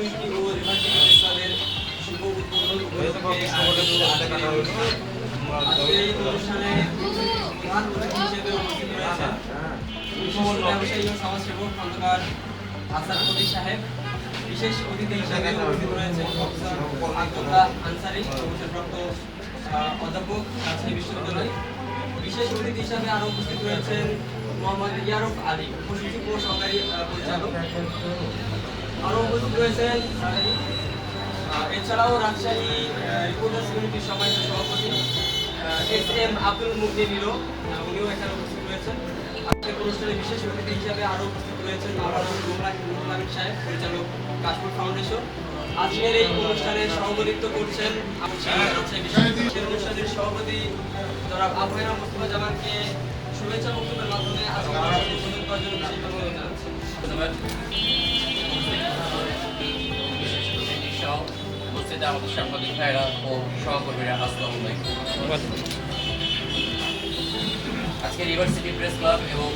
সিউটি ও সাহেব বিশেষ অতিথি হিসেবে উপস্থিত রয়েছেন প্রফেসর অধ্যাপক বিশ্ববিদ্যালয় বিশেষ অতিথি হিসাবে আরও উপস্থিত রয়েছেন মোহাম্মদ ইয়ারুফ আলী উপসচিব সহকারী পরিচালক আরও উপস্থিত রয়েছেন এছাড়াও রাজশাহী রিপোর্টার্স কমিটির সম্মানিত সভাপতি এস এম আব্দুল মুগ্ধি নিরো উনিও এখানে উপস্থিত রয়েছেন। আজকের অনুষ্ঠানে বিশেষ অতিথি হিসাবে আরও উপস্থিত রয়েছেন মাওলানা নুরুল আমিন সাহেব, পরিচালক কাশপুর ফাউন্ডেশন। আজকের এই অনুষ্ঠানে সভাপতিত্ব করছেন অনুষ্ঠানের সভাপতি জনাব আবহাওয়া মোস্তফা জামানকে শুভেচ্ছা বক্তব্যের মাধ্যমে আজকে অনুষ্ঠানে করার জন্য বিশেষভাবে ধন্যবাদ উপস্থিত আমাদের সাংবাদিক ভাইরা ও সহকর্মীরা, আসসালামু আজকে ইউনিভার্সিটি প্রেস ক্লাব এবং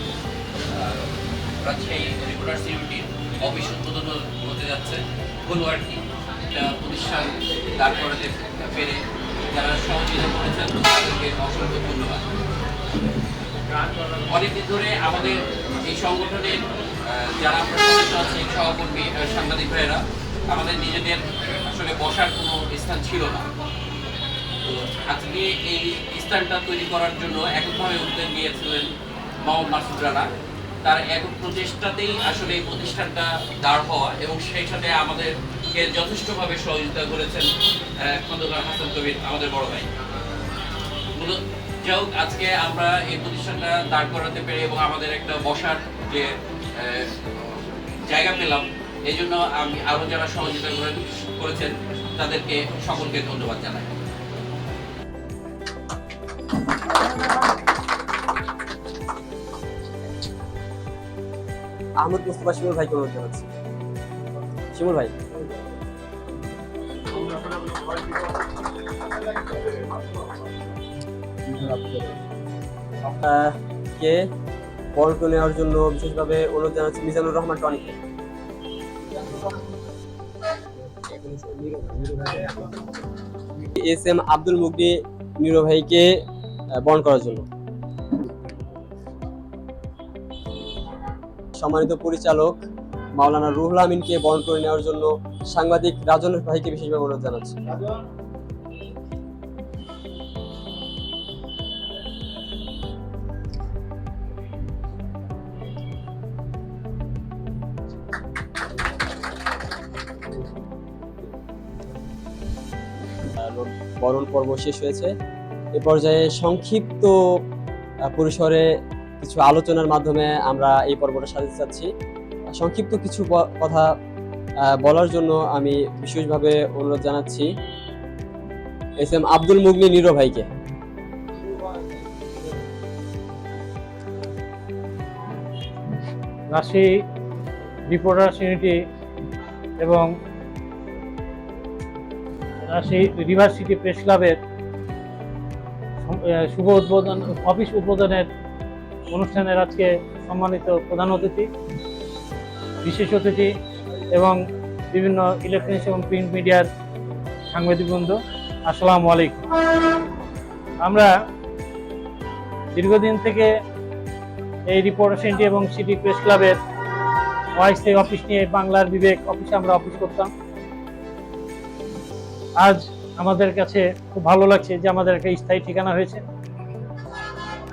রাজশাহী রিপোর্টার্স ইউনিটির অফিস উদ্বোধন হতে যাচ্ছে। হলো আর কি একটা প্রতিষ্ঠান দাঁড় করাতে পেরে যারা সহযোগিতা করেছেন, তাদেরকে অসংখ্য ধন্যবাদ। অনেকদিন ধরে আমাদের এই সংগঠনের যারা সদস্য সহকর্মী সাংবাদিক ভাইয়েরা আমাদের নিজেদের আসলে বসার কোনো স্থান ছিল না। আজকে এই স্থানটা তৈরি করার জন্য এককভাবে উদ্যোগ নিয়েছিলেন মোহাম্মদ মাসুদ রানা। তার একক প্রচেষ্টাতেই আসলে এই প্রতিষ্ঠানটা দাঁড় হওয়া এবং সেই সাথে আমাদেরকে যথেষ্টভাবে সহযোগিতা করেছেন খন্দকার হাসান কবির, আমাদের বড় ভাই। যাই আজকে আমরা এই প্রতিষ্ঠানটা দাঁড় করাতে পেরে এবং আমাদের একটা বসার যে জায়গা পেলাম এই জন্য আমি আরও যারা সহযোগিতা করেছেন, তাদেরকে সকলকে ধন্যবাদ জানাই। আহমদ মুস্তফা শিমুল ভাইকে অনুরোধ জানাচ্ছি। শিমুল ভাই। কে বর্ণ নেওয়ার জন্য বিশেষভাবে অনুরোধ জানাচ্ছি, মিজানুর রহমান টনিকে এস এম আব্দুল মুগনি নিরো ভাইকে বরণ করার জন্য। সম্মানিত পরিচালক মাওলানা রুহুল আমিনকে বরণ করে নেওয়ার জন্য সাংবাদিক রাজন ভাইকে বিশেষভাবে অনুরোধ জানাচ্ছি। বরণ পর্ব শেষ হয়েছে। এ পর্যায়ে সংক্ষিপ্ত পরিসরে কিছু আলোচনার মাধ্যমে আমরা এই পর্বটা সাজাতে চাচ্ছি। সংক্ষিপ্ত কিছু কথা বলার জন্য আমি বিশেষভাবে অনুরোধ জানাচ্ছি। এস এম আব্দুল মুগনি নিরো ভাইকে। রাশি রিপোর্টার্স ইউনিটি এবং রাশি ইউনিভার্সিটি প্রেস ক্লাবের শুভ উদ্বোধন, অফিস উদ্বোধনের অনুষ্ঠানের আজকে সম্মানিত প্রধান অতিথি, বিশেষ অতিথি এবং বিভিন্ন ইলেকট্রনিক্স এবং প্রিন্ট মিডিয়ার সাংবাদিকবৃন্দ আসসালামু আলাইকুম। আমরা দীর্ঘদিন থেকে এই রিপোর্টার সেন্টি এবং সিটি প্রেস ক্লাবের ওয়াইস থেকে অফিস নিয়ে বাংলার বিবেক অফিসে আমরা অফিস করতাম। আজ আমাদের কাছে খুব ভালো লাগছে যে আমাদের একটা স্থায়ী ঠিকানা হয়েছে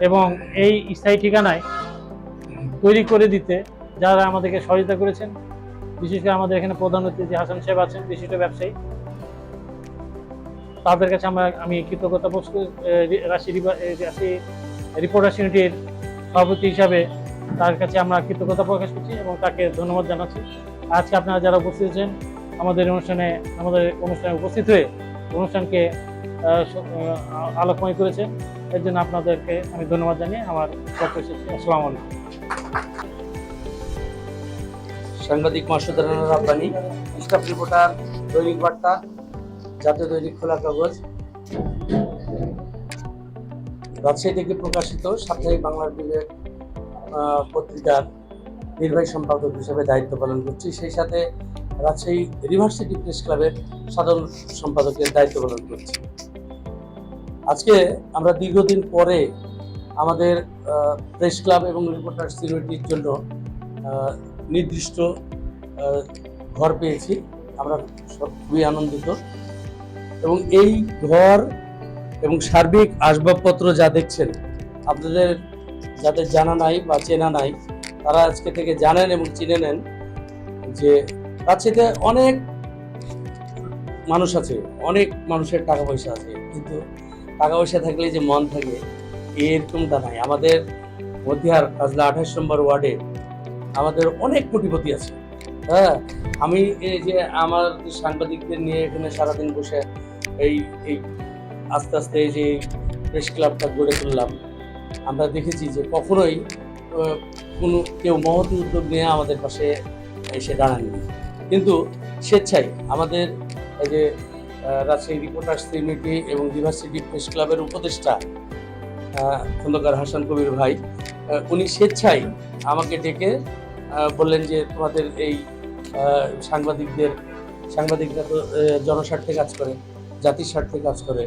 এবং এই স্থায়ী ঠিকানায় তৈরি করে দিতে যারা আমাদেরকে সহযোগিতা করেছেন, বিশেষ করে আমাদের এখানে প্রধান অতিথি হাসান সাহেব আছেন, বিশিষ্ট ব্যবসায়ী, তাদের কাছে আমরা, আমি কৃতজ্ঞতা বোধ রাশি রাশি রিপোর্টার ইউনিটির সভাপতি হিসাবে তার কাছে আমরা কৃতজ্ঞতা প্রকাশ করছি এবং তাকে ধন্যবাদ জানাচ্ছি। আজকে আপনারা যারা উপস্থিত আছেন আমাদের অনুষ্ঠানে আমাদের অনুষ্ঠানে উপস্থিত হয়ে অনুষ্ঠানকে আলোকময় করেছেন এর জন্য আপনাদেরকে আমি ধন্যবাদ জানিয়ে আমার বক্তব্য শেষ করছি। আসসালামু আলাইকুম। সাংবাদিক মাসুদ রানা রাব্বানি, স্টাফ রিপোর্টার, দৈনিক বার্তা, জাতীয় দৈনিক খোলা কাগজ। রাজশাহী থেকে প্রকাশিত সাপ্তাহিক বাংলার বিবেক পত্রিকার নির্বাহী সম্পাদক হিসেবে দায়িত্ব পালন করছি। সেই সাথে রাজশাহী ইউনিভার্সিটি প্রেস ক্লাবের সাধারণ সম্পাদকের দায়িত্ব পালন করছি। আজকে আমরা দীর্ঘদিন পরে আমাদের প্রেস ক্লাব এবং রিপোর্টার্স ইউনিটির জন্য নির্দিষ্ট ঘর পেয়েছি। আমরা সব খুবই আনন্দিত। এবং এই ঘর এবং সার্বিক আসবাবপত্র যা দেখছেন, আপনাদের যাদের জানা নাই বা চেনা নাই, তারা আজকে থেকে জানেন এবং চিনে নেন যে রাজশাহীতে অনেক মানুষ আছে, অনেক মানুষের টাকা পয়সা আছে, কিন্তু টাকা পয়সা থাকলে যে মন থাকে, এরকমটা নাই। আমাদের মধ্যিহার কাজলা আঠাশ নম্বর ওয়ার্ডে আমাদের অনেক কোটিপতি আছে। হ্যাঁ আমি এই যে আমার সাংবাদিকদের নিয়ে এখানে সারাদিন বসে এই এই আস্তে আস্তে এই যে প্রেস ক্লাবটা গড়ে তুললাম, আমরা দেখেছি যে কখনোই কোনো কেউ মহৎ উদ্যোগ নিয়ে আমাদের পাশে এসে দাঁড়াননি কিন্তু স্বেচ্ছায় আমাদের এই যে রাজশাহী রিপোর্টার্স ইউনিটি এবং ডিভার্সিটি প্রেস ক্লাবের উপদেষ্টা খন্দকার হাসান কবির ভাই উনি স্বেচ্ছায় আমাকে ডেকে বললেন যে তোমাদের এই সাংবাদিকদের, সাংবাদিকরা তো জনস্বার্থে কাজ করে, জাতির স্বার্থে কাজ করে।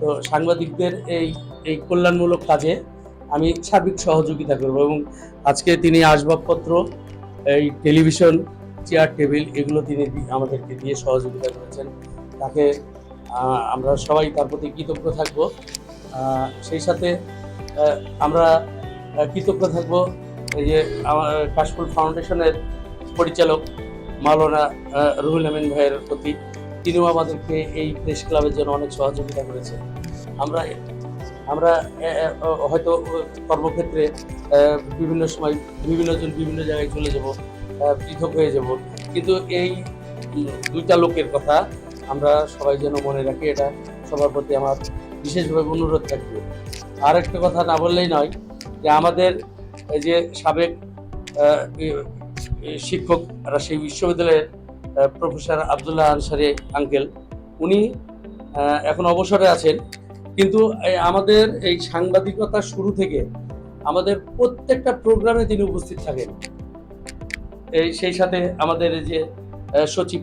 তো সাংবাদিকদের এই এই কল্যাণমূলক কাজে আমি সার্বিক সহযোগিতা করব এবং আজকে তিনি আসবাবপত্র, এই টেলিভিশন চেয়ার টেবিল এগুলো তিনি আমাদেরকে দিয়ে সহযোগিতা করেছেন। তাকে আমরা সবাই তার প্রতি কৃতজ্ঞ থাকব। সেই সাথে আমরা কৃতজ্ঞ থাকব এই যে আমার কাশফুল ফাউন্ডেশনের পরিচালক মাওলানা রুহুল আমিন ভাইয়ের প্রতি। তিনিও আমাদেরকে এই প্রেস ক্লাবের জন্য অনেক সহযোগিতা করেছেন। আমরা আমরা হয়তো কর্মক্ষেত্রে বিভিন্ন সময়, বিভিন্ন জন বিভিন্ন জায়গায় চলে যাব। পৃথক হয়ে যাব। কিন্তু এই দুইটা লোকের কথা আমরা সবাই যেন মনে রাখি, এটা সবার প্রতি আমার বিশেষভাবে অনুরোধ থাকবে। আর একটা কথা না বললেই নয় যে আমাদের এই যে সাবেক শিক্ষক রাজশাহী বিশ্ববিদ্যালয়ের প্রফেসর আবদুল্লাহ আনসারি আঙ্কেল, উনি এখন অবসরে আছেন। কিন্তু আমাদের এই সাংবাদিকতা শুরু থেকে আমাদের প্রত্যেকটা প্রোগ্রামে তিনি উপস্থিত থাকেন। এই সেই সাথে আমাদের যে সচিব,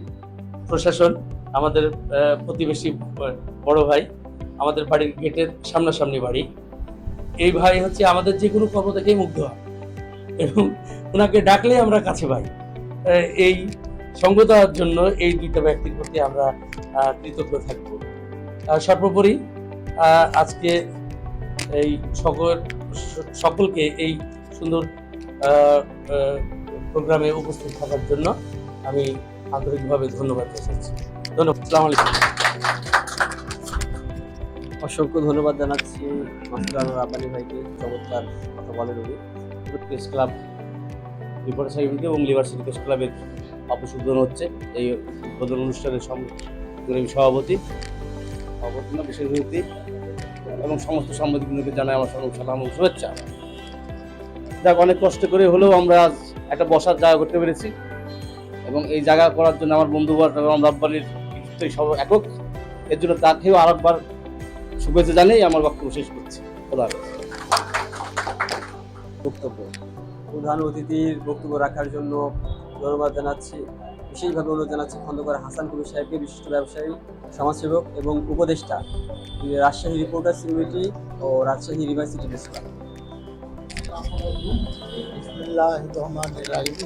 প্রশাসন, আমাদের প্রতিবেশী বড় ভাই, আমাদের বাড়ির গেটের সামনাসামনি বাড়ি। এই ভাই হচ্ছে আমাদের যে কোনো কর্ম থেকেই মুগ্ধ হয়। এবং ওনাকে ডাকলে আমরা কাছে পাই। এই সঙ্গ দেওয়ার জন্য এই দুইটা ব্যক্তির প্রতি আমরা কৃতজ্ঞ থাকব। সর্বোপরি আজকে এই সকল, সকলকে এই সুন্দর প্রোগ্রামে উপস্থিত থাকার জন্য আমি আন্তরিকভাবে ধন্যবাদ জানাচ্ছি। ধন্যবাদ, আসসালামু আলাইকুম। অসংখ্য ধন্যবাদ জানাচ্ছি মাসুদ আনোয়ার আব্বানি ভাইকে, চমৎকার কথা বলেন উনি। প্রেস ক্লাব রিপোর্টার সাহিত্য এবং লিভার্সিটি প্রেস ক্লাবের অপসুদ্ধন হচ্ছে। এই উদ্বোধন অনুষ্ঠানের সভাপতি সভাপতি না বিশেষ অতিথি এবং সমস্ত সাংবাদিকদেরকে জানাই আমার সঙ্গে সালাম শুভেচ্ছা। দেখ অনেক কষ্ট করে হলেও আমরা আজ একটা বসার জায়গা করতে পেরেছি। এবং এই জায়গা করার জন্য আমার বন্ধু এবং রাব্বানির সব একক। এর জন্য তাকেও আরেকবার শুভেচ্ছা জানিয়ে আমার বক্তব্য শেষ করছি। খোদা বক্তব্য। প্রধান অতিথির বক্তব্য রাখার জন্য ধন্যবাদ জানাচ্ছি। বিশেষভাবে অনুরোধ জানাচ্ছি খন্দকার হাসান কবির সাহেবকে, বিশিষ্ট ব্যবসায়ী, সমাজসেবক এবং উপদেষ্টা রাজশাহী রিপোর্টার্স ইউনিটি ও রাজশাহী ইউনিভার্সিটি বিসমিল্লাহ রহমান রাহিম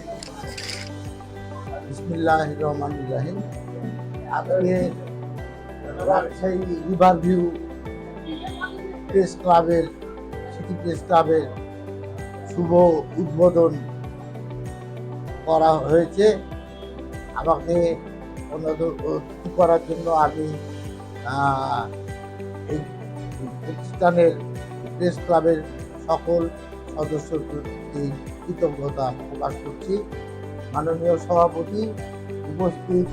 বিসমিল্লাহ রহমান রাহিম আজকে রাজশাহী রিভার ভিউ প্রেস ক্লাবের, সিটি প্রেস ক্লাবের শুভ উদ্বোধন করা হয়েছে। আমাকে অনুরোধ করার জন্য আমি এই প্রতিষ্ঠানের প্রেস ক্লাবের সকল সদস্যর প্রতি কৃতজ্ঞতা প্রকাশ করছি। মাননীয় সভাপতি উপস্থিত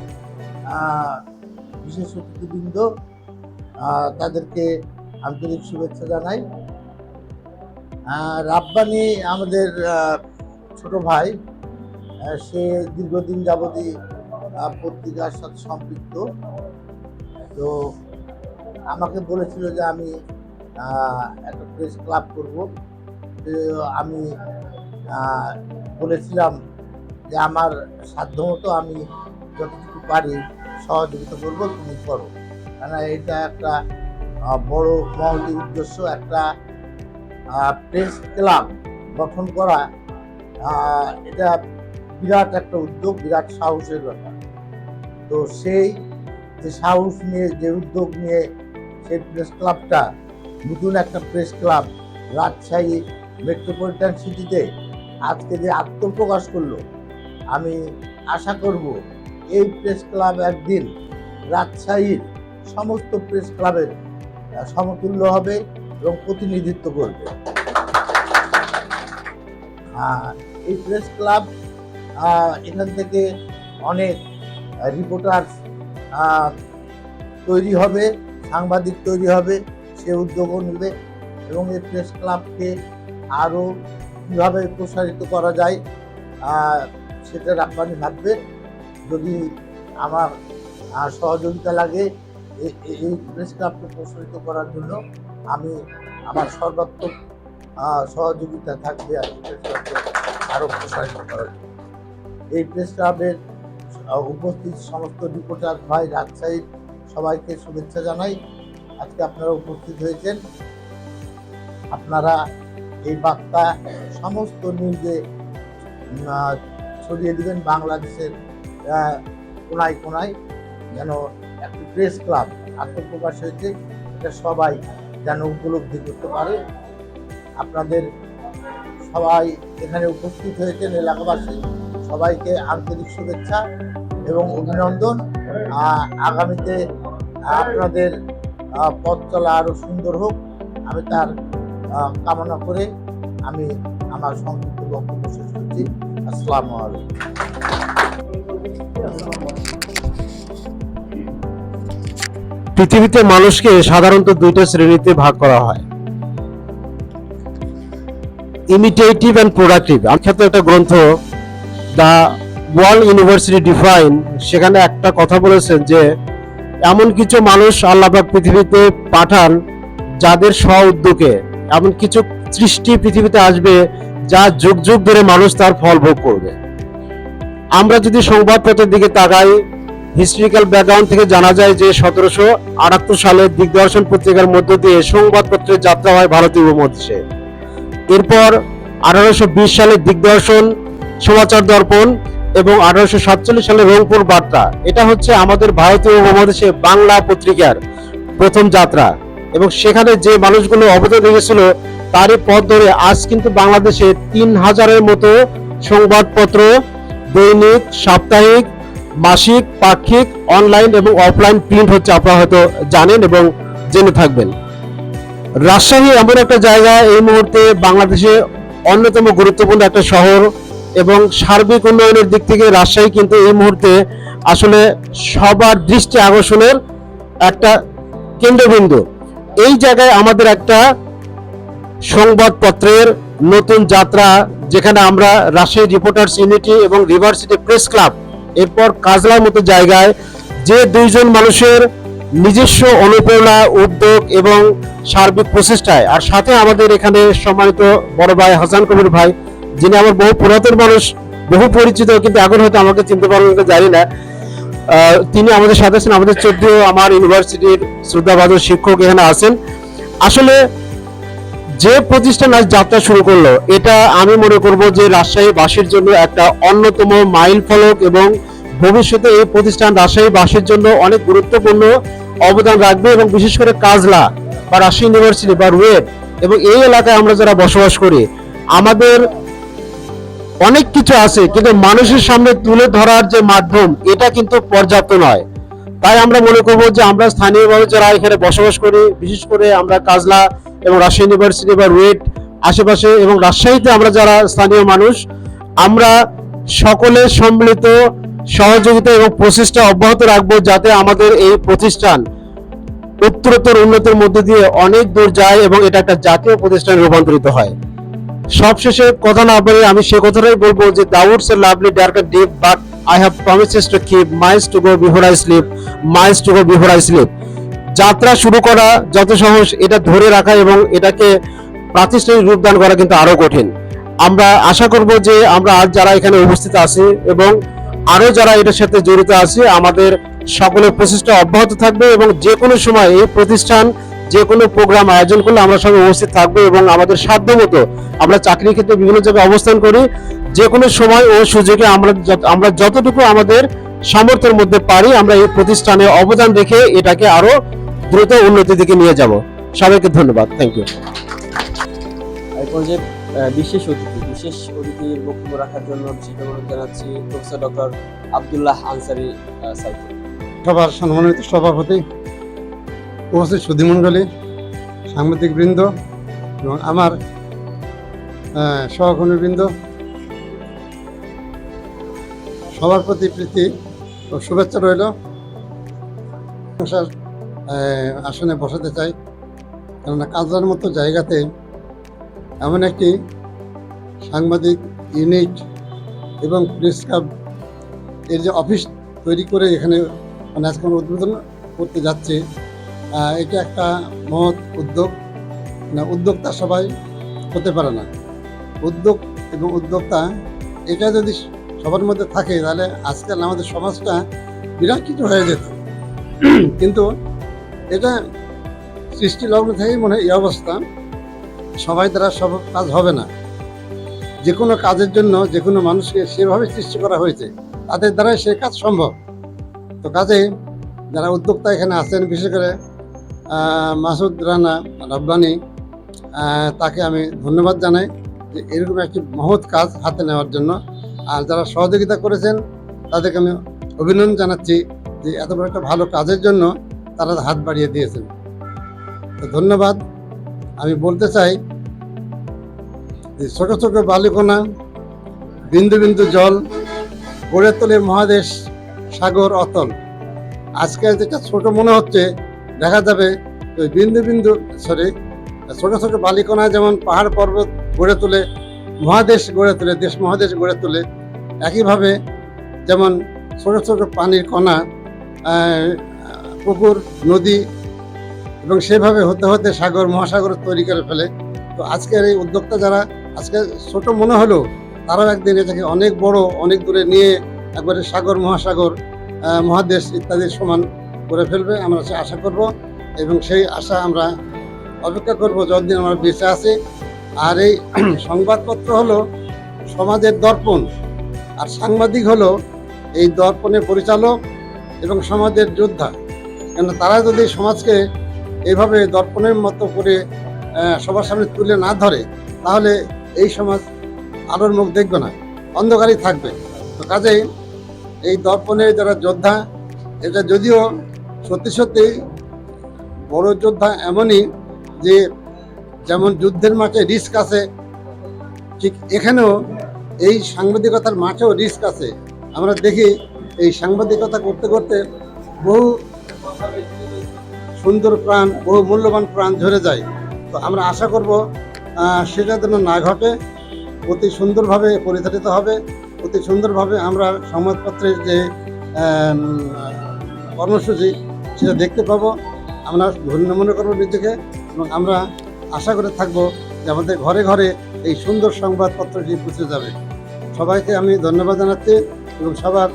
বিশেষ অতিথিবৃন্দ তাদেরকে আন্তরিক শুভেচ্ছা জানাই। রাব্বানি আমাদের ছোট ভাই সে দীর্ঘদিন যাবতই পত্রিকার সাথে সম্পৃক্ত। তো আমাকে বলেছিল যে আমি একটা প্রেস ক্লাব করব। আমি বলেছিলাম যে আমার সাধ্যমতো আমি যতটুকু পারি সহযোগিতা করব, তুমি করো। কেন এটা একটা বড় মহতি উদ্দেশ্য, একটা প্রেস ক্লাব গঠন করা এটা বিরাট একটা উদ্যোগ, বিরাট সাহসের ব্যাপার। তো সেই যে সাহস নিয়ে, যে উদ্যোগ নিয়ে সেই প্রেস ক্লাবটা নতুন একটা প্রেস ক্লাব রাজশাহী মেট্রোপলিটন সিটিতে আজকে যে আত্মপ্রকাশ করল, আমি আশা করব এই প্রেস ক্লাব একদিন রাজশাহীর সমস্ত প্রেস ক্লাবের সমতুল্য হবে এবং প্রতিনিধিত্ব করবে। এই প্রেস ক্লাব এখান থেকে অনেক রিপোর্টার তৈরি হবে, সাংবাদিক তৈরি হবে, সে উদ্যোগও নেবে এবং এই প্রেস ক্লাবকে আরও কীভাবে প্রসারিত করা যায় সেটা রাব্বানি ভাববে। যদি আমার সহযোগিতা লাগে এই প্রেস ক্লাবকে প্রসারিত করার জন্য আমি আমার সর্বাত্মক সহযোগিতা থাকবে আর প্রেস ক্লাবকে আরও প্রসারিত করার জন্য। এই প্রেস ক্লাবের উপস্থিত সমস্ত রিপোর্টার, ভাই রাজশাহীর সবাইকে শুভেচ্ছা জানাই। আজকে আপনারা উপস্থিত হয়েছেন। আপনারা এই বার্তা সমস্ত নিউজে ছড়িয়ে দিবেন বাংলাদেশের কোনায় কোনায় যেন একটি প্রেস ক্লাব আত্মপ্রকাশ হয়েছে, এটা সবাই যেন উপলব্ধি করতে পারে। আপনাদের সবাই এখানে উপস্থিত হয়েছেন এলাকাবাসী, সবাইকে আন্তরিক শুভেচ্ছা এবং অভিনন্দন। আগামীতে আপনাদের পথ চলা আরও সুন্দর হোক। আমি তার কামনা করে আমি আমার সংক্ষিপ্ত বক্তব্য শেষ করছি। আসসালামু পৃথিবীতে মানুষকে সাধারণত দুইটা শ্রেণীতে ভাগ করা হয়। ইমিটেটিভ অ্যান্ড প্রোডাক্টিভ আখ্যাত একটা গ্রন্থ, দ্য ওয়ার্ল্ড ইউনিভার্সিটি ডিফাইন, সেখানে একটা কথা বলেছেন যে, এমন কিছু মানুষ আল্লাহফাক পৃথিবীতে পাঠান যাদের স্ব উদ্যোগে এমন কিছু সৃষ্টি পৃথিবীতে আসবে যা যুগ যুগ ধরে মানুষ তার ফল ভোগ করবে। আমরা যদি সংবাদপত্রের দিকে তাকাই হিস্ট্রিক্যাল ব্যাকগ্রাউন্ড থেকে জানা যায় যে সতেরোশো আটাত্তর সালে দিগদর্শন পত্রিকার মধ্য দিয়ে সংবাদপত্রের যাত্রা হয় ভারতীয় উপমহাদেশে। এরপর আঠারোশো বিশ সালে দিগদর্শন, সমাচার দর্পণ এবং আঠারোশো সাতচল্লিশ সালে রংপুর বার্তা। এটা হচ্ছে আমাদের ভারতীয় উপমহাদেশে বাংলা পত্রিকার প্রথম যাত্রা। এবং সেখানে যে মানুষগুলো অবদান রেখেছিল তারই পথ ধরে আজ কিন্তু বাংলাদেশে তিন হাজারের মতো সংবাদপত্র, দৈনিক, সাপ্তাহিক, মাসিক, পাক্ষিক, অনলাইন এবং অফলাইন প্রিন্ট হচ্ছে আপনারা হয়তো জানেন এবং জেনে থাকবেন। রাজশাহী এমন একটা জায়গা, এই মুহূর্তে বাংলাদেশে অন্যতম গুরুত্বপূর্ণ একটা শহর এবং সার্বিক উন্নয়নের দিক থেকে রাজশাহী কিন্তু এই মুহূর্তে আসলে সবার দৃষ্টি আকর্ষণের একটা কেন্দ্রবিন্দু। এই জায়গায় আমাদের একটা সংবাদপত্রের নতুন যাত্রা, যেখানে আমরা রাজশাহী রিপোর্টার্স ইউনিটি এবং রিভার্সিটি প্রেস ক্লাব, এরপর কাজলার মতো জায়গায় যে দুইজন মানুষের নিজস্ব অনুপ্রেরণা, উদ্যোগ এবং সার্বিক প্রচেষ্টায়। আর সাথে আমাদের এখানে সম্মানিত বড় ভাই হাসান কবির ভাই, যিনি আমার বহু পুরাতন মানুষ, বহু পরিচিত, কিন্তু এখন হয়তো আমাকে চিনতে পারবেন জানি না। তিনি আমাদের সাথে আছেন, আমাদের চোদ্দীয় আমার ইউনিভার্সিটির শ্রদ্ধাভাজন শিক্ষক এখানে আছেন। আসলে যে প্রতিষ্ঠান আজ যাত্রা শুরু করল, এটা আমি মনে করব যে রাজশাহীবাসীর জন্য একটা অন্যতম মাইল ফলক এবং ভবিষ্যতে এই প্রতিষ্ঠান রাজশাহীবাসীর জন্য অনেক গুরুত্বপূর্ণ অবদান রাখবে এবং বিশেষ করে কাজলা বা রাজশাহী ইউনিভার্সিটি বা রুয়েট এবং এই এলাকায় আমরা যারা বসবাস করি, আমাদের অনেক কিছু আছে, কিন্তু মানুষের সামনে তুলে ধরার যে মাধ্যম, এটা কিন্তু পর্যাপ্ত নয়। তাই আমরা মনে করব যে আমরা স্থানীয়ভাবে যারা এখানে বসবাস করি, বিশেষ করে আমরা কাজলা এবং রাজশাহী ইউনিভার্সিটি বা রুয়েট আশেপাশে এবং রাজশাহীতে আমরা যারা স্থানীয় মানুষ, আমরা সকলে সম্মিলিত সহযোগিতা এবং প্রচেষ্টা অব্যাহত রাখব যাতে আমাদের এই প্রতিষ্ঠান উত্তরোত্তর উন্নতির মধ্যে দিয়ে অনেক দূর যায় এবং এটা একটা জাতীয় প্রতিষ্ঠানে রূপান্তরিত হয়। সবশেষে কথা না বলে আমি সে কথাটাই বলব যে the woods are lovely dark deep but I have promises to keep miles to go before I sleep miles to go before I sleep যাত্রা শুরু করা, যত সহজ, এটা ধরে রাখা এবং এটাকে প্রাতিষ্ঠানিক রূপদান করা কিন্তু আরও কঠিন। আমরা আশা করব যে আমরা আজ যারা এখানে উপস্থিত আছি এবং আরও যারা এটার সাথে জড়িত আছে, আমাদের সকলের প্রচেষ্টা অব্যাহত থাকবে এবং যে কোনো সময় এই প্রতিষ্ঠান যে কোনো প্রোগ্রাম আয়োজন করলে আমরা সবাই উপস্থিত থাকব এবং আমাদের সাধ্য মতো আমরা চাকরি ক্ষেত্রে বিভিন্ন জায়গায় অবস্থান করি। যে কোনো সময় ও সুযোগে আমরা আমরা যতটুকু আমাদের সামর্থ্যের মধ্যে পারি আমরা এই প্রতিষ্ঠানে অবদান রেখে এটাকে আরও দ্রুত উন্নতির দিকে নিয়ে যাব। সবাইকে ধন্যবাদ। থ্যাংক ইউ যে বিশেষ অতিথি বিশেষ অতিথির বক্তব্য রাখার জন্য অনুরোধ জানাচ্ছি প্রফেসর ডক্টর আব্দুল্লাহ আনসারি স্যারকে। সবার সম্মানিত সভাপতি উপস্থিত সুধীমণ্ডলী সাংবাদিক বৃন্দ এবং আমার সহকর্মীবৃন্দ। সবার প্রতি প্রীতি ও শুভেচ্ছা রইল। আসনে বসাতে চাই, কেননা কাজলার মতো জায়গাতে এমন একটি সাংবাদিক ইউনিট এবং প্রেস ক্লাব এর যে অফিস তৈরি করে এখানে মানে আজকে উদ্বোধন করতে যাচ্ছি এটা একটা মহৎ উদ্যোগ। না, উদ্যোক্তা সবাই হতে পারে না। উদ্যোগ এবং উদ্যোক্তা, এটা যদি সবার মধ্যে থাকে, তাহলে আজকাল আমাদের সমাজটা বিরাট হয়ে যেত। কিন্তু এটা সৃষ্টি লগ্ন থেকেই মনে হয় এই অবস্থা। সবাই দ্বারা সব কাজ হবে না। যে কোনো কাজের জন্য যে কোনো মানুষকে সেভাবে সৃষ্টি করা হয়েছে, তাদের দ্বারাই সে কাজ সম্ভব। তো কাজেই যারা উদ্যোক্তা এখানে আছেন, বিশেষ করে মাসুদ রানা রব্বানি তাকে আমি ধন্যবাদ জানাই যে এরকম একটি মহৎ কাজ হাতে নেওয়ার জন্য। আর যারা সহযোগিতা করেছেন, তাদেরকে আমি অভিনন্দন জানাচ্ছি যে এত বড় একটা ভালো কাজের জন্য তারা হাত বাড়িয়ে দিয়েছেন। তো ধন্যবাদ। আমি বলতে চাই যে ছোট ছোট বালিকোনা বিন্দু বিন্দু জল গড়ে তোলে মহাদেশ, সাগর, অতল। আজকে যেটা ছোট মনে হচ্ছে দেখা যাবে ওই বিন্দু বিন্দু সরি ছোট ছোট বালিকণা যেমন পাহাড় পর্বত গড়ে তোলে, মহাদেশ গড়ে তোলে, দেশ মহাদেশ গড়ে তোলে, একইভাবে যেমন ছোট ছোট পানির কণা পুকুর, নদী এবং সেভাবে হতে হতে সাগর, মহাসাগর তৈরি করে ফেলে। তো আজকের এই উদ্যোক্তা যারা, আজকে ছোট মনে হলেও তারাও একদিন এটাকে অনেক বড়, অনেক দূরে নিয়ে একবারে সাগর, মহাসাগর মহাদেশ ইত্যাদির সমান করে ফেলবে, আমরা সে আশা করব এবং সেই আশা আমরা অপেক্ষা করব যতদিন আমরা বেঁচে আছি। আর এই সংবাদপত্র হলো সমাজের দর্পণ, আর সাংবাদিক হলো এই দর্পণের পরিচালক এবং সমাজের যোদ্ধা। কেন তারা যদি সমাজকে এইভাবে দর্পণের মতো করে সবার সামনে তুলে না ধরে, তাহলে এই সমাজ আলোর মুখ দেখবে না, অন্ধকারই থাকবে। তো কাজেই এই দর্পণের যারা যোদ্ধা, এটা যদিও সত্যি সত্যি বড় যোদ্ধা এমনই যে যেমন যুদ্ধের মাঠে রিস্ক আছে, ঠিক এখানেও এই সাংবাদিকতার মাঠেও রিস্ক আছে। আমরা দেখি এই সাংবাদিকতা করতে করতে বহু সুন্দর প্রাণ, বহু মূল্যবান প্রাণ ঝরে যায়। তো আমরা আশা করব সেটা যেন না ঘটে, অতি সুন্দরভাবে পরিচালিত হবে, অতি সুন্দরভাবে আমরা সংবাদপত্রের যে কর্মসূচি সেটা দেখতে পাবো। আমরা ধন্য মনে করব নিজেকে এবং আমরা আশা করে থাকব যে আমাদের ঘরে ঘরে এই সুন্দর সংবাদপত্রটি পৌঁছে যাবে। সবাইকে আমি ধন্যবাদ জানাচ্ছি এবং সবার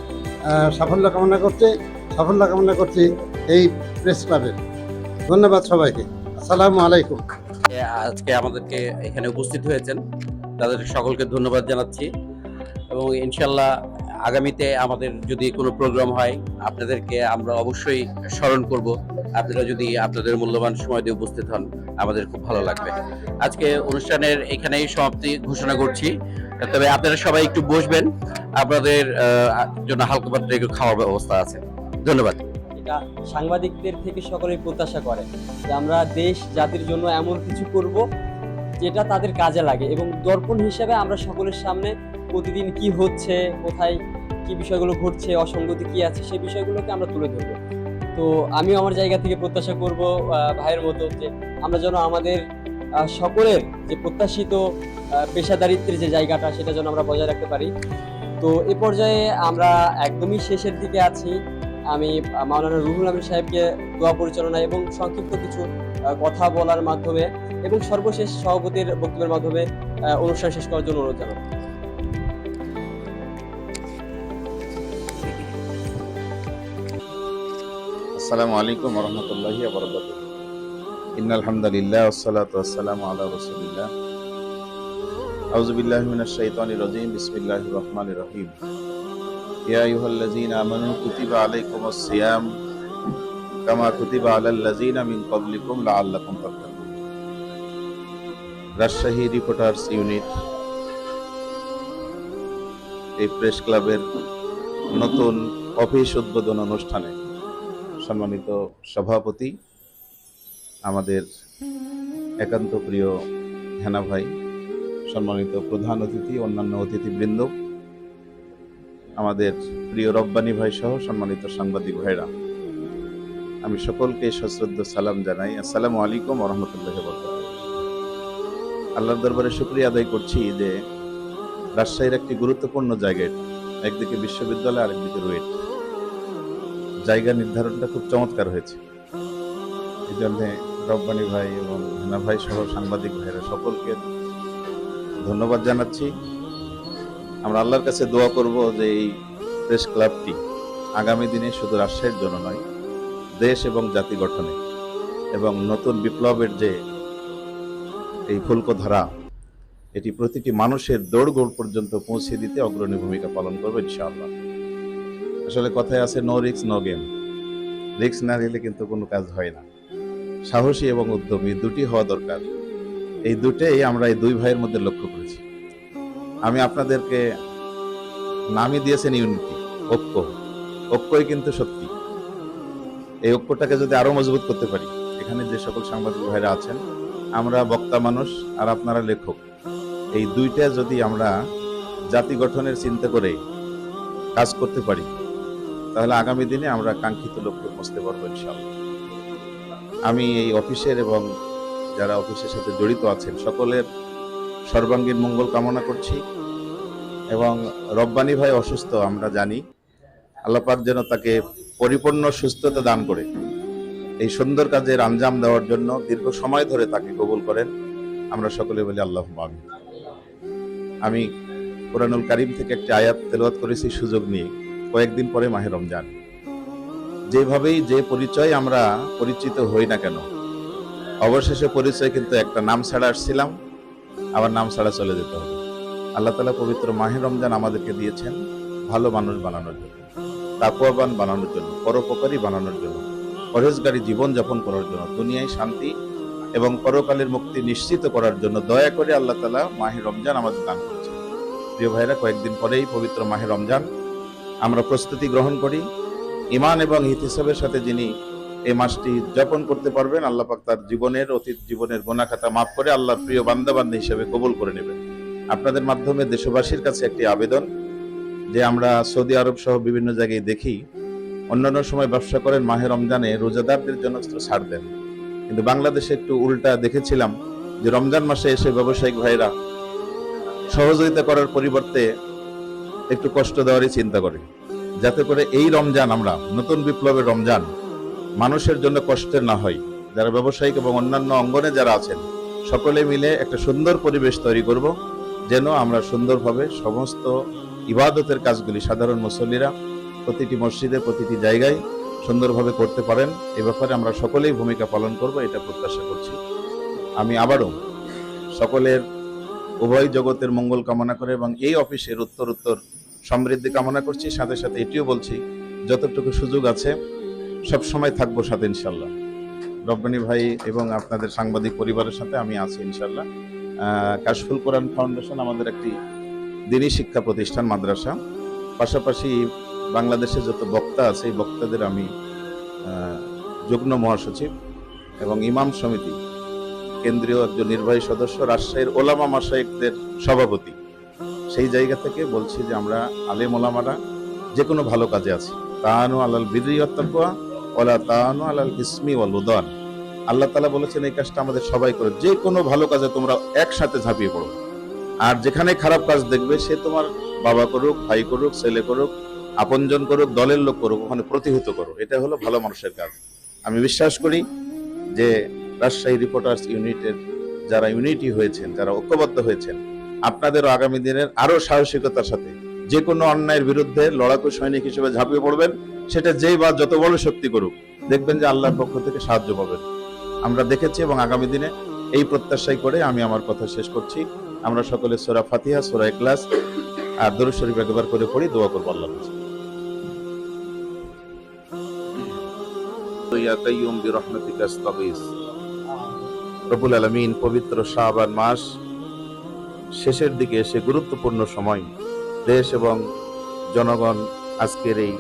সাফল্য কামনা করছি, সাফল্য কামনা করছি এই প্রেস ক্লাবের। ধন্যবাদ সবাইকে। আসসালামু আলাইকুম। আজকে আমাদেরকে এখানে উপস্থিত হয়েছেন। তাদের সকলকে ধন্যবাদ জানাচ্ছি। এবং ইনশাল্লাহ আগামীতে আমাদের যদি কোনো প্রোগ্রাম হয়, আপনাদেরকে আমরা অবশ্যই স্মরণ করব। আপনারা যদি আপনাদের মূল্যবান সময় দিয়ে উপস্থিত হন, আমাদের খুব ভালো লাগবে। আজকে অনুষ্ঠানের এখানেই সমাপ্তি ঘোষণা করছি। তবে আপনারা সবাই একটু বসবেন। আপনাদের জন্য হালকা পাত্রে একটু খাওয়ার ব্যবস্থা আছে। ধন্যবাদ। এটা সাংবাদিকদের থেকে সকলেই প্রত্যাশা করে যে আমরা দেশ, জাতির জন্য এমন কিছু করব যেটা তাদের কাজে লাগে এবং দর্পণ হিসেবে আমরা সকলের সামনে প্রতিদিন কি হচ্ছে, কোথায় কি বিষয়গুলো ঘটছে, অসঙ্গতি কি আছে, সেই বিষয়গুলোকে আমরা তুলে ধরবো। তো আমিও আমার জায়গা থেকে প্রত্যাশা করব ভাইয়ের মতো যে আমরা যেন আমাদের সকলের যে প্রত্যাশিত পেশাদারিত্বের যে জায়গাটা সেটা যেন আমরা বজায় রাখতে পারি। তো এ পর্যায়ে আমরা একদমই শেষের দিকে আছি। আমি মাওলানা রুহুল আমিন সাহেবকে দোয়া পরিচালনা এবং সংক্ষিপ্ত কিছু কথা বলার মাধ্যমে এবং সর্বশেষ সভাপতির বক্তব্যের মাধ্যমে অনুষ্ঠান শেষ করার জন্য অনুরোধ জানাব। আসসালামু আলাইকুম রহমতুল্লাহি বরকাত ইন আলহামদুলিল্লাহ ওসসালাতু ওয়াসসালামু আলা রাসূলিল্লাহ। আউযু বিল্লাহি মিনাশ শাইতানির রাজিম সিয়াম কামা কুতিবা আলাল্লাযীনা মিন ক্বাবলিকুম লাআল্লাকুম তাত্তাকুন। রাজশাহী রিপোর্টার্স ইউনিট, এই প্রেস ক্লাবের নতুন অফিস উদ্বোধন অনুষ্ঠানে সম্মানিত সভাপতি, আমাদের একান্ত প্রিয় হেনা ভাই, সম্মানিত প্রধান অতিথি, অন্যান্য অতিথিবৃন্দ, আমাদের প্রিয় রব্বানী ভাই সহ সম্মানিত সাংবাদিক ভাইরা। আমি সকলকে সশ্রদ্ধ সালাম জানাই। আসসালামু আলাইকুম রহমতুল্লাহ আল্লাহর দরবারে শুক্রিয়া আদায় করছি যে রাজশাহীর একটি গুরুত্বপূর্ণ জায়গায়, একদিকে বিশ্ববিদ্যালয়, আরেকদিকে রুয়েট। জায়গা নির্ধারণটা খুব চমৎকার হয়েছে। এই জন্য রব্বানি ভাই এবং হেনা ভাই সহ সাংবাদিক ভাইরা সকলকে ধন্যবাদ জানাচ্ছি। আমরা আল্লাহর কাছে দোয়া করব যে এই প্রেস ক্লাবটি আগামী দিনে শুধু রাজশাহীর জন্য নয়, দেশ এবং জাতি গঠনে এবং নতুন বিপ্লবের যে এই ফুলকধারা এটি প্রতিটি মানুষের দৌড়গোড় পর্যন্ত পৌঁছে দিতে অগ্রণী ভূমিকা পালন করবে ইনশাআল্লাহ। আসলে কথায় আছে নো রিক্স নো গেম রিক্স না নিলে কিন্তু কোনো কাজ হয় না। সাহসী এবং উদ্যমী দুটি হওয়া দরকার। এই দুটেই আমরা এই দুই ভাইয়ের মধ্যে লক্ষ্য করেছি। আমি আপনাদেরকে নামই দিয়েছেন ইউনিটি ঐক্য ঐক্যই কিন্তু সত্যি। এই ঐক্যটাকে যদি আরও মজবুত করতে পারি, এখানে যে সকল সাংবাদিক ভাইরা আছেন, আমরা বক্তা মানুষ আর আপনারা লেখক। এই দুইটা যদি আমরা জাতি গঠনের চিন্তা করে কাজ করতে পারি তাহলে আগামী দিনে আমরা কাঙ্ক্ষিত লক্ষ্যে পৌঁছতে পারব ইনশাআল্লাহ। আমি এই অফিসের এবং যারা অফিসের সাথে জড়িত আছেন, সকলের সর্বাঙ্গীন মঙ্গল কামনা করছি এবং রব্বানি ভাই অসুস্থ, আমরা জানি। আল্লাপাক যেন তাকে পরিপূর্ণ সুস্থতা দান করে। এই সুন্দর কাজের আঞ্জাম দেওয়ার জন্য দীর্ঘ সময় ধরে তাকে কবুল করেন। আমরা সকলে বলি আল্লাহ আমি কোরআনুল কারিম থেকে একটি আয়াত তেলাওয়াত করেছি, সুযোগ নিয়ে। কয়েকদিন পরে মাহে রমজান। যেভাবেই যে পরিচয় আমরা পরিচিত হই না কেন, অবশেষে পরিচয় কিন্তু একটা নাম ছাড়া আসছিলাম, আবার নাম ছাড়া চলে যেতে হবে। আল্লাহ তালা পবিত্র মাহে রমজান আমাদেরকে দিয়েছেন ভালো মানুষ বানানোর জন্য তাকুয়াবান বানানোর জন্য, পরোপকারী বানানোর জন্য, পরহেজগারী জীবন যাপন করার জন্য, দুনিয়ায় শান্তি এবং পরকালের মুক্তি নিশ্চিত করার জন্য দয়া করে আল্লাহ তালা মাহে রমজান আমাদের দান করেছেন। প্রিয় ভাইরা কয়েকদিন পরেই পবিত্র মাহে রমজান আমরা প্রস্তুতি গ্রহণ করি। ইমান এবং হিতিসাবের সাথে যিনি এই মাসটি যাপন করতে পারবেন, আল্লাহ পাক তার জীবনের, অতীত জীবনের গোনাখাতা মাফ করে আল্লাহর প্রিয় বান্দাবান্ধ হিসেবে কবুল করে নেবেন। আপনাদের মাধ্যমে দেশবাসীর কাছে একটি আবেদন, যে আমরা সৌদি আরব সহ বিভিন্ন জায়গায় দেখি, অন্যান্য সময় ব্যবসা করেন, মাহে রমজানে রোজাদারদের জন্য ছাড় দেন। কিন্তু বাংলাদেশে একটু উল্টা দেখেছিলাম যে রমজান মাসে এসে ব্যবসায়িক ভাইরা সহযোগিতা করার পরিবর্তে একটু কষ্ট দেওয়ারই চিন্তা করে। যাতে করে এই রমজান আমরা, নতুন বিপ্লবের রমজান, মানুষের জন্য কষ্টের না হয়। যারা ব্যবসায়িক এবং অন্যান্য অঙ্গনে যারা আছেন, সকলে মিলে একটা সুন্দর পরিবেশ তৈরি করব, যেন আমরা সুন্দরভাবে সমস্ত ইবাদতের কাজগুলি সাধারণ মুসল্লিরা প্রতিটি মসজিদে, প্রতিটি জায়গায় সুন্দরভাবে করতে পারেন। এ ব্যাপারে আমরা সকলেই ভূমিকা পালন করব, এটা প্রত্যাশা করছি। আমি আবারও সকলের উভয় জগতের মঙ্গল কামনা করে এবং এই অফিসের উত্তর উত্তর সমৃদ্ধি কামনা করছি। সাথে সাথে এটিও বলছি, যতটুকু সুযোগ আছে, সব সময় থাকব সাথে ইনশাল্লাহ রব্বানি ভাই এবং আপনাদের সাংবাদিক পরিবারের সাথে আমি আছি ইনশাল্লাহ কাশফুল কোরআন ফাউন্ডেশন আমাদের একটি দিনী শিক্ষা প্রতিষ্ঠান, মাদ্রাসা। পাশাপাশি বাংলাদেশে যত বক্তা আছে, এই বক্তাদের আমি যুগ্ম মহাসচিব এবং ইমাম সমিতি কেন্দ্রীয় একজন নির্বাহী সদস্য রাজশাহীর ওলামা মাসাইকদের সভাপতি। সেই জায়গা থেকে বলছি যে আমরা আলেম ওলামারা যে কোনো ভালো কাজে আছি। তাহানু আলাল বিরি অত্তাকুয়া ওলা তাহানু আলাল ইসমি ওয়াল উদান। আল্লাহ তালা বলেছেন, এই কাজটা আমাদের সবাই করে। যে কোনো ভালো কাজে তোমরা একসাথে ঝাঁপিয়ে পড়ো। আর যেখানে খারাপ কাজ দেখবে, সে তোমার বাবা করুক, ভাই করুক, ছেলে করুক, আপনজন করুক, দলের লোক করুক, ওখানে প্রতিহত করো। এটা হলো ভালো মানুষের কাজ। আমি বিশ্বাস করি যে রাজশাহী রিপোর্টার্স ইউনিটের যারা ইউনিটি হয়েছেন, যারা ঐক্যবদ্ধ হয়েছেন, আপনাদেরও আগামী দিনের আরও সাহসিকতার সাথে যে কোনো অন্যায়ের বিরুদ্ধে লড়াকু সৈনিক হিসেবে ঝাঁপিয়ে পড়বেন, সেটা যেই বা যত বড় শক্তি করুক, দেখবেন যে আল্লাহর পক্ষ থেকে সাহায্য পাবেন। আমরা দেখেছি এবং আগামী দিনে এই প্রত্যাশাই করে আমি আমার কথা শেষ করছি। আমরা সকলে সোরা ফাতিহা, সোরা এক্লাস আর দরুদ শরীফ একবার করে পড়ি, দোয়া করব আল্লাহ ইয়া কাইয়ুম বিরহমাতিকা আস্তাগীস। রব্বুল আলামিন পবিত্র শাবান মাস শেষের দিকে এসে গুরুত্বপূর্ণ সময়। দেশ এবং জনগণ আজকের এই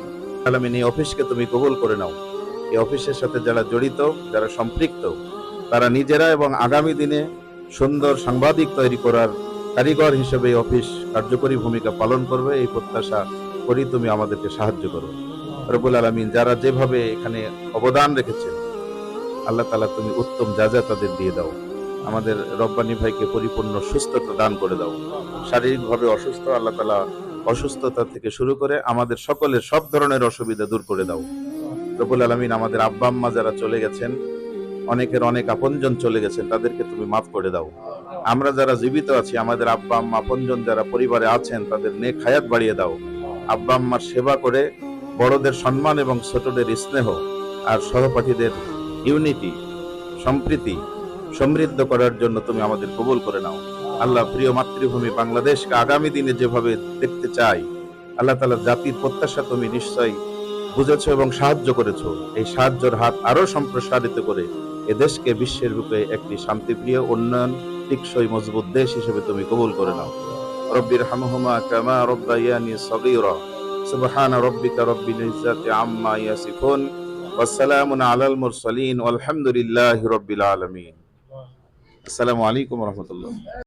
আলামিন এই অফিসকে তুমি কবুল করে নাও। এই অফিসের সাথে যারা জড়িত, যারা সম্পৃক্ত, তারা নিজেরা এবং আগামী দিনে সুন্দর সাংবাদিক তৈরি করার কারিগর হিসেবে এই অফিস কার্যকরী ভূমিকা পালন করবে। এই প্রত্যাশা করি তুমি আমাদেরকে সাহায্য করো। রবুল আলমিন যারা যেভাবে এখানে অবদান রেখেছেন আল্লাহ তালা তুমি উত্তম যা যা তাদের দিয়ে দাও। আমাদের রব্বানি ভাইকে পরিপূর্ণ সুস্থতা দান করে দাও। শারীরিকভাবে অসুস্থ, আল্লাহ তালা অসুস্থতা থেকে শুরু করে আমাদের সকলের সব ধরনের অসুবিধা দূর করে দাও। রবুল আলমিন আমাদের আব্বা আম্মা যারা চলে গেছেন, অনেকের অনেক আপনজন চলে গেছেন, তাদেরকে তুমি মাফ করে দাও। আমরা যারা জীবিত আছি, আমাদের আব্বা আম্মা, আপনজন যারা পরিবারে আছেন, তাদের নেক হায়াত বাড়িয়ে দাও। আব্বা আম্মার সেবা করে বড়দের সম্মান এবং ছোটদের স্নেহ আর সহপাঠীদের ইউনিটি, সম্প্রীতি সমৃদ্ধ করার জন্য তুমি আমাদের কবুল করে নাও। আল্লাহ প্রিয় মাতৃভূমি বাংলাদেশকে আগামী দিনে যেভাবে দেখতে চাই, আল্লাহ তালা জাতির প্রত্যাশা তুমি নিশ্চয়ই বুঝেছ এবং সাহায্য করেছ। এই সাহায্যের হাত আরও সম্প্রসারিত করে এ দেশকে বিশ্বের রূপে একটি শান্তিপ্রিয় উন্নয়ন, টিকসই, মজবুত দেশ হিসেবে তুমি কবুল করে নাও। রব্বির হামহুমা কামা রব্বায়ানি সগীরা, সুবহান রব্বিকা রব্বিল ইজ্জাতি আম্মা ইয়াসিফুন। ওয়াসসালামু আলাল মুরসালিন ওয়ালহামদুলিল্লাহি রব্বিল আলামিন আসসালামু আলাইকুম ওয়া রাহমাতুল্লাহ